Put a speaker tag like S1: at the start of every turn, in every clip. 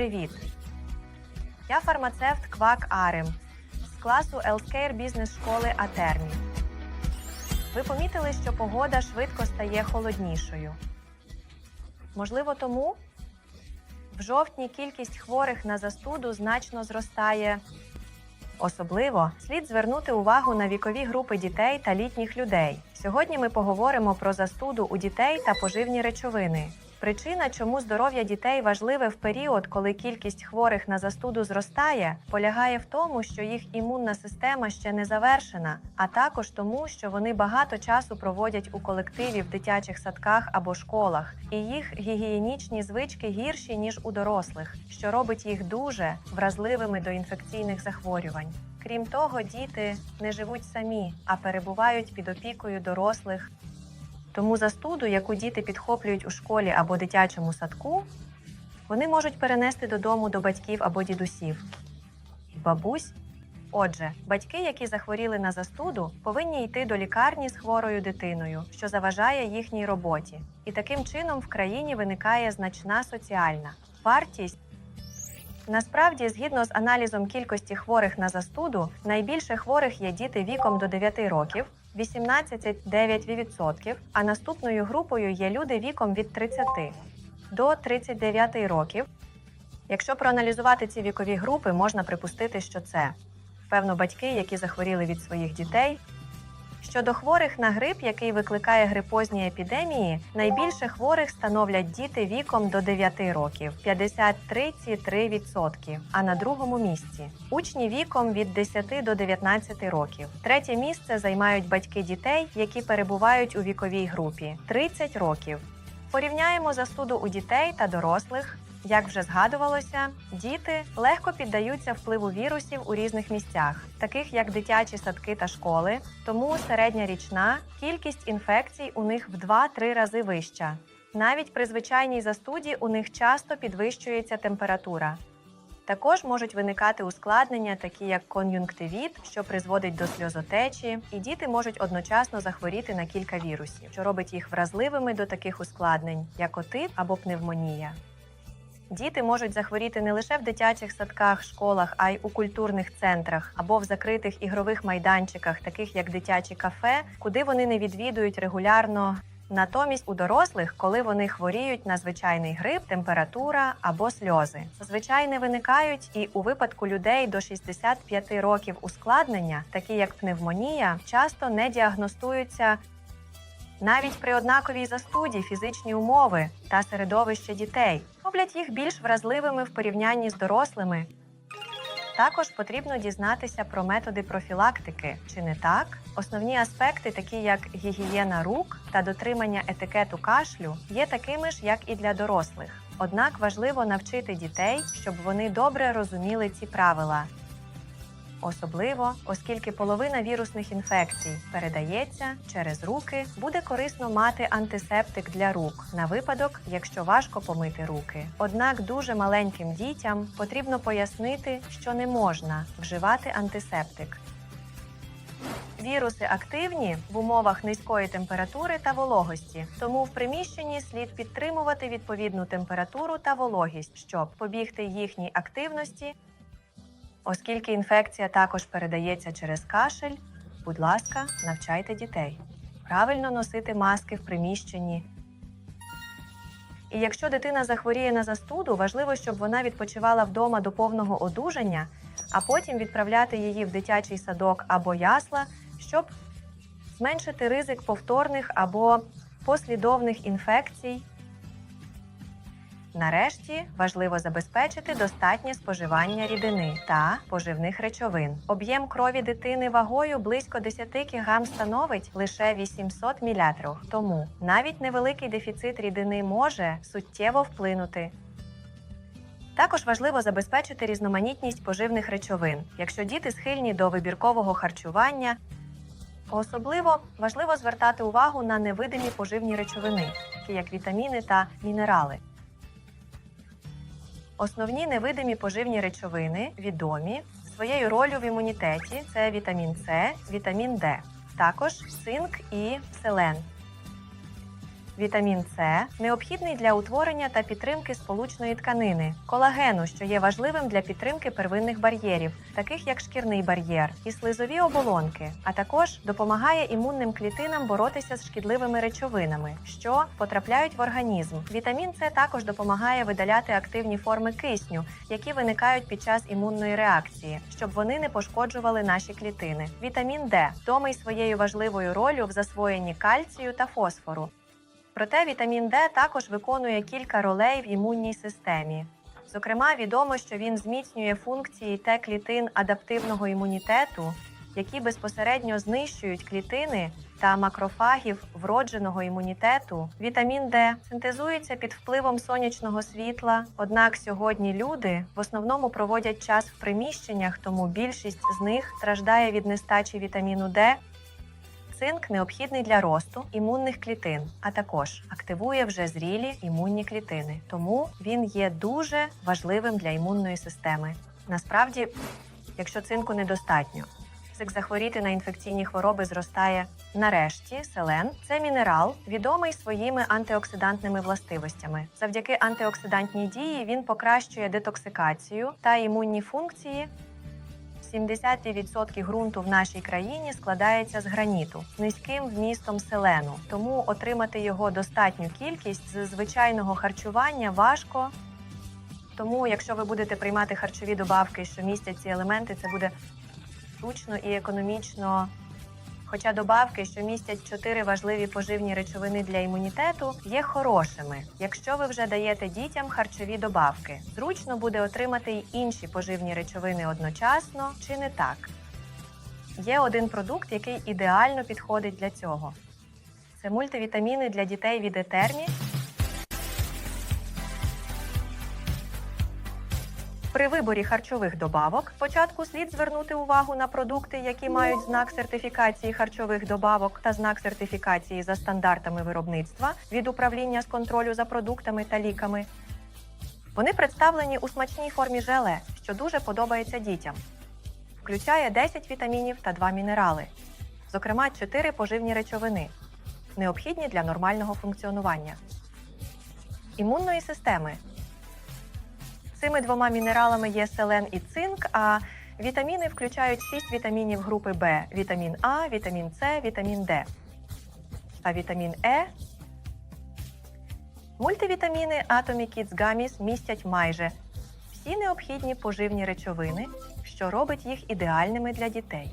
S1: привіт! Я фармацевт Квак Арем з класу Healthcare бізнес школи Атермі. Ви помітили, що погода швидко стає холоднішою. Можливо, тому в жовтні кількість хворих на застуду значно зростає. Особливо слід звернути увагу на вікові групи дітей та літніх людей. Сьогодні ми поговоримо про застуду у дітей та поживні речовини. Причина, чому здоров'я дітей важливе в період, коли кількість хворих на застуду зростає, полягає в тому, що їх імунна система ще не завершена, а також тому, що вони багато часу проводять у колективі в дитячих садках або школах, і їх гігієнічні звички гірші ніж у дорослих, що робить їх дуже вразливими до інфекційних захворювань. Крім того, діти не живуть самі, а перебувають під опікою дорослих. Тому застуду, яку діти підхоплюють у школі або дитячому садку, вони можуть перенести додому до батьків або дідусів. Бабусь. Отже, батьки, які захворіли на застуду, повинні йти до лікарні з хворою дитиною, що заважає їхній роботі. І таким чином в країні виникає значна соціальна вартість. Насправді, згідно з аналізом кількості хворих на застуду, найбільше хворих є діти віком до 9 років 18,9%, а наступною групою є люди віком від 30 до 39 років. Якщо проаналізувати ці вікові групи, можна припустити, що це певно батьки, які захворіли від своїх дітей. Щодо хворих на грип, який викликає грипозні епідемії, найбільше хворих становлять діти віком до 9 років 53,3%, а на другому місці учні віком від 10 до 19 років. Третє місце займають батьки дітей, які перебувають у віковій групі 30 років. Порівняємо застуду у дітей та дорослих. Як вже згадувалося, діти легко піддаються впливу вірусів у різних місцях, таких як дитячі садки та школи, тому середня річна кількість інфекцій у них в 2-3 рази вища. Навіть при звичайній застуді у них часто підвищується температура. Також можуть виникати ускладнення, такі як кон'юнктивіт, що призводить до сльозотечі, і діти можуть одночасно захворіти на кілька вірусів, що робить їх вразливими до таких ускладнень, як отит або пневмонія. Діти можуть захворіти не лише в дитячих садках, школах, а й у культурних центрах або в закритих ігрових майданчиках, таких як дитячі кафе, куди вони не відвідують регулярно. Натомість у дорослих, коли вони хворіють на звичайний грип, температура або сльози, зазвичай не виникають і у випадку людей до 65 років ускладнення, такі як пневмонія, часто не діагностуються навіть при однаковій застуді фізичні умови та середовище дітей роблять їх більш вразливими в порівнянні з дорослими. Також потрібно дізнатися про методи профілактики, чи не так? Основні аспекти, такі як гігієна рук та дотримання етикету кашлю, є такими ж, як і для дорослих. Однак важливо навчити дітей, щоб вони добре розуміли ці правила. Особливо, оскільки половина вірусних інфекцій передається через руки, буде корисно мати антисептик для рук на випадок, якщо важко помити руки. Однак дуже маленьким дітям потрібно пояснити, що не можна вживати антисептик. Віруси активні в умовах низької температури та вологості, тому в приміщенні слід підтримувати відповідну температуру та вологість, щоб побігти їхній активності Оскільки інфекція також передається через кашель, будь ласка, навчайте дітей. Правильно носити маски в приміщенні. І якщо дитина захворіє на застуду, важливо, щоб вона відпочивала вдома до повного одужання, а потім відправляти її в дитячий садок або ясла, щоб зменшити ризик повторних або послідовних інфекцій Нарешті важливо забезпечити достатнє споживання рідини та поживних речовин. Об'єм крові дитини вагою близько 10 кг становить лише 800 мл. Тому навіть невеликий дефіцит рідини може суттєво вплинути. Також важливо забезпечити різноманітність поживних речовин, якщо діти схильні до вибіркового харчування. Особливо важливо звертати увагу на невидимі поживні речовини, такі як вітаміни та мінерали. Основні невидимі поживні речовини відомі своєю ролью в імунітеті це вітамін С, вітамін Д, також цинк і селен. Вітамін С необхідний для утворення та підтримки сполучної тканини, колагену, що є важливим для підтримки первинних бар'єрів, таких як шкірний бар'єр і слизові оболонки, а також допомагає імунним клітинам боротися з шкідливими речовинами, що потрапляють в організм. Вітамін С також допомагає видаляти активні форми кисню, які виникають під час імунної реакції, щоб вони не пошкоджували наші клітини. Вітамін Д відомий своєю важливою ролью в засвоєнні кальцію та фосфору. Проте вітамін Д також виконує кілька ролей в імунній системі. Зокрема, відомо, що він зміцнює функції Т клітин адаптивного імунітету, які безпосередньо знищують клітини та макрофагів вродженого імунітету. Вітамін Д синтезується під впливом сонячного світла. Однак сьогодні люди в основному проводять час в приміщеннях, тому більшість з них страждає від нестачі вітаміну Д Цинк необхідний для росту імунних клітин, а також активує вже зрілі імунні клітини. Тому він є дуже важливим для імунної системи. Насправді, якщо цинку недостатньо, ризик захворіти на інфекційні хвороби зростає. Нарешті селен це мінерал, відомий своїми антиоксидантними властивостями. Завдяки антиоксидантній дії він покращує детоксикацію та імунні функції 70% ґрунту в нашій країні складається з граніту з низьким вмістом селену, тому отримати його достатню кількість з звичайного харчування важко. Тому, якщо ви будете приймати харчові добавки, що містять ці елементи, це буде зручно і економічно. Хоча добавки, що містять чотири важливі поживні речовини для імунітету, є хорошими. Якщо ви вже даєте дітям харчові добавки, зручно буде отримати й інші поживні речовини одночасно, чи не так. Є один продукт, який ідеально підходить для цього. Це мультивітаміни для дітей від Етермі. При виборі харчових добавок спочатку слід звернути увагу на продукти, які мають знак сертифікації харчових добавок та знак сертифікації за стандартами виробництва від управління з контролю за продуктами та ліками. Вони представлені у смачній формі желе, що дуже подобається дітям. Включає 10 вітамінів та 2 мінерали, зокрема 4 поживні речовини, необхідні для нормального функціонування. Імунної системи Цими двома мінералами є селен і цинк, а вітаміни включають 6 вітамінів групи В: вітамін А, вітамін С, вітамін Д. А вітамін Е. Мультивітаміни Atomic Kids Gummies містять майже всі необхідні поживні речовини, що робить їх ідеальними для дітей,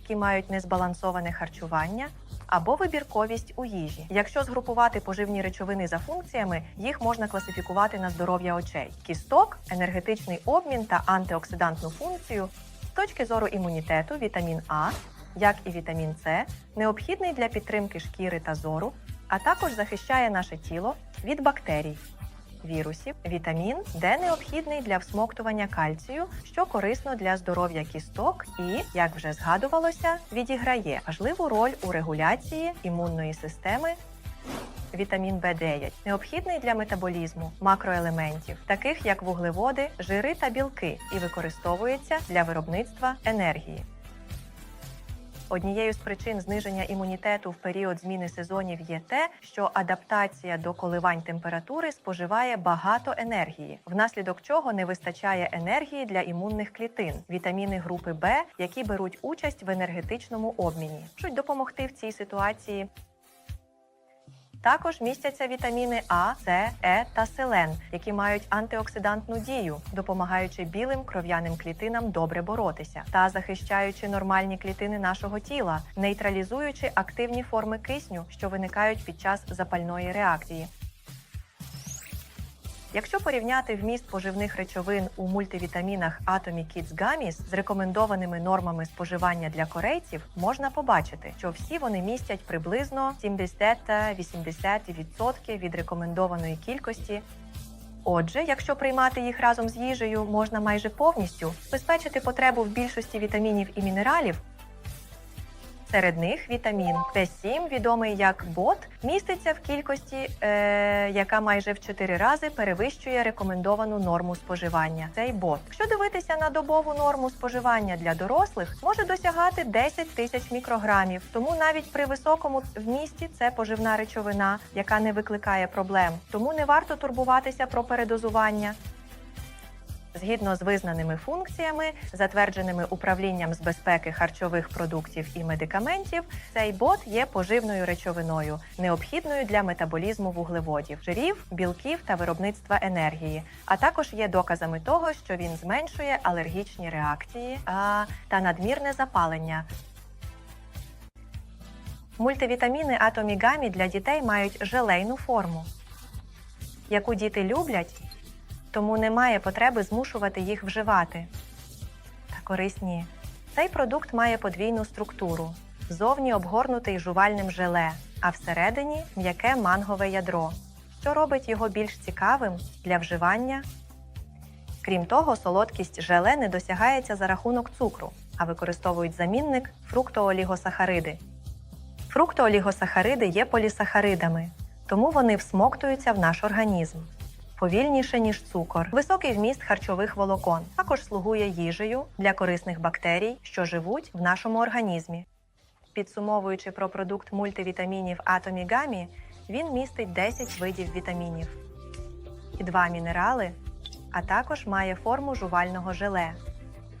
S1: які мають незбалансоване харчування або вибірковість у їжі. Якщо згрупувати поживні речовини за функціями, їх можна класифікувати на здоров'я очей: кісток, енергетичний обмін та антиоксидантну функцію. З точки зору імунітету, вітамін А, як і вітамін С, необхідний для підтримки шкіри та зору, а також захищає наше тіло від бактерій. Вірусів, вітамін, Д необхідний для всмоктування кальцію, що корисно для здоров'я кісток і, як вже згадувалося, відіграє важливу роль у регуляції імунної системи. Вітамін В9 необхідний для метаболізму макроелементів, таких як вуглеводи, жири та білки, і використовується для виробництва енергії. Однією з причин зниження імунітету в період зміни сезонів є те, що адаптація до коливань температури споживає багато енергії, внаслідок чого не вистачає енергії для імунних клітин, вітаміни групи Б, які беруть участь в енергетичному обміні, можуть допомогти в цій ситуації. Також містяться вітаміни А, С, Е та селен, які мають антиоксидантну дію, допомагаючи білим кров'яним клітинам добре боротися та захищаючи нормальні клітини нашого тіла, нейтралізуючи активні форми кисню, що виникають під час запальної реакції. Якщо порівняти вміст поживних речовин у мультивітамінах Atomic Kids Gummies з рекомендованими нормами споживання для корейців, можна побачити, що всі вони містять приблизно 70-80% від рекомендованої кількості. Отже, якщо приймати їх разом з їжею, можна майже повністю забезпечити потребу в більшості вітамінів і мінералів. Серед них вітамін В7, відомий як бот, міститься в кількості, е, яка майже в 4 рази перевищує рекомендовану норму споживання. Цей бот, якщо дивитися на добову норму споживання для дорослих, може досягати 10 тисяч мікрограмів. Тому навіть при високому вмісті це поживна речовина, яка не викликає проблем. Тому не варто турбуватися про передозування. Згідно з визнаними функціями, затвердженими управлінням з безпеки харчових продуктів і медикаментів, цей бот є поживною речовиною, необхідною для метаболізму вуглеводів, жирів, білків та виробництва енергії, а також є доказами того, що він зменшує алергічні реакції а, та надмірне запалення. Мультивітаміни Атомігамі для дітей мають желейну форму, яку діти люблять тому немає потреби змушувати їх вживати. Та корисні. Цей продукт має подвійну структуру: зовні обгорнутий жувальним желе, а всередині м'яке мангове ядро, що робить його більш цікавим для вживання. Крім того, солодкість желе не досягається за рахунок цукру, а використовують замінник фруктоолігосахариди. Фруктоолігосахариди є полісахаридами, тому вони всмоктуються в наш організм повільніше, ніж цукор, високий вміст харчових волокон. Також слугує їжею для корисних бактерій, що живуть в нашому організмі. Підсумовуючи про продукт мультивітамінів Атомігамі, він містить 10 видів вітамінів і 2 мінерали, а також має форму жувального желе,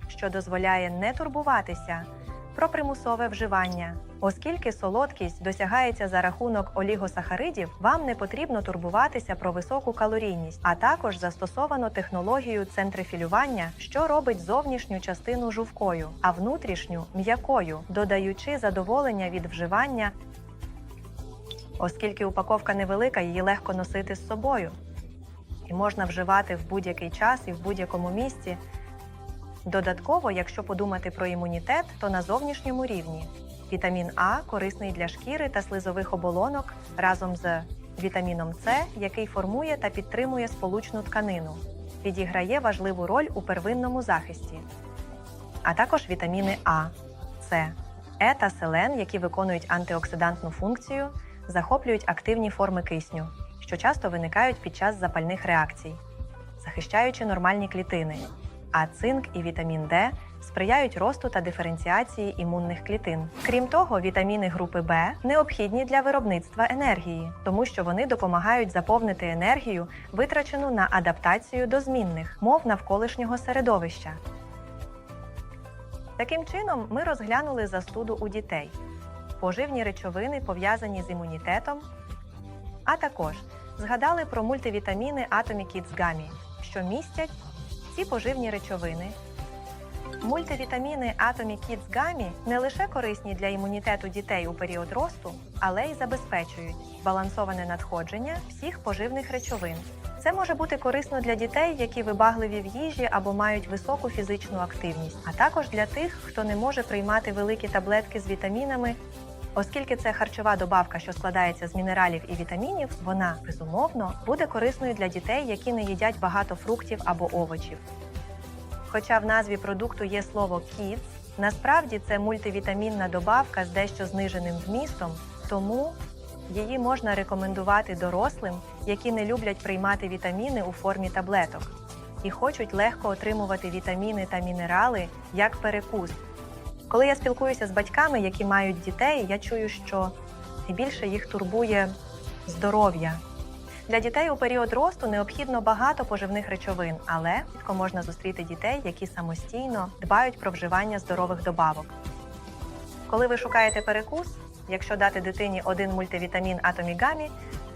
S1: що дозволяє не турбуватися про примусове вживання. Оскільки солодкість досягається за рахунок олігосахаридів, вам не потрібно турбуватися про високу калорійність, а також застосовано технологію центрифілювання, що робить зовнішню частину жувкою, а внутрішню м'якою, додаючи задоволення від вживання. Оскільки упаковка невелика, її легко носити з собою і можна вживати в будь-який час і в будь-якому місці. Додатково, якщо подумати про імунітет, то на зовнішньому рівні. Вітамін А корисний для шкіри та слизових оболонок разом з вітаміном С, який формує та підтримує сполучну тканину, відіграє важливу роль у первинному захисті, а також вітаміни А, С, Е та селен, які виконують антиоксидантну функцію, захоплюють активні форми кисню, що часто виникають під час запальних реакцій, захищаючи нормальні клітини а цинк і вітамін Д сприяють росту та диференціації імунних клітин. Крім того, вітаміни групи Б необхідні для виробництва енергії, тому що вони допомагають заповнити енергію, витрачену на адаптацію до змінних мов навколишнього середовища. Таким чином, ми розглянули застуду у дітей, поживні речовини, пов'язані з імунітетом, а також згадали про мультивітаміни Atomy Kids що містять ці поживні речовини. Мультивітаміни Atomy Kids Gummy не лише корисні для імунітету дітей у період росту, але й забезпечують збалансоване надходження всіх поживних речовин. Це може бути корисно для дітей, які вибагливі в їжі або мають високу фізичну активність, а також для тих, хто не може приймати великі таблетки з вітамінами. Оскільки це харчова добавка, що складається з мінералів і вітамінів, вона безумовно буде корисною для дітей, які не їдять багато фруктів або овочів. Хоча в назві продукту є слово «kids», насправді це мультивітамінна добавка з дещо зниженим вмістом, тому її можна рекомендувати дорослим, які не люблять приймати вітаміни у формі таблеток і хочуть легко отримувати вітаміни та мінерали як перекус. Коли я спілкуюся з батьками, які мають дітей, я чую, що найбільше їх турбує здоров'я. Для дітей у період росту необхідно багато поживних речовин, але рідко можна зустріти дітей, які самостійно дбають про вживання здорових добавок. Коли ви шукаєте перекус, якщо дати дитині один мультивітамін атомігамі,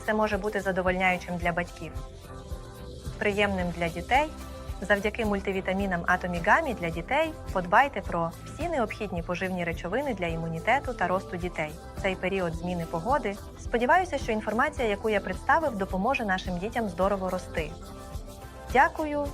S1: це може бути задовольняючим для батьків, приємним для дітей Завдяки мультивітамінам Атомігамі для дітей подбайте про всі необхідні поживні речовини для імунітету та росту дітей. Цей період зміни погоди. Сподіваюся, що інформація, яку я представив, допоможе нашим дітям здорово рости. Дякую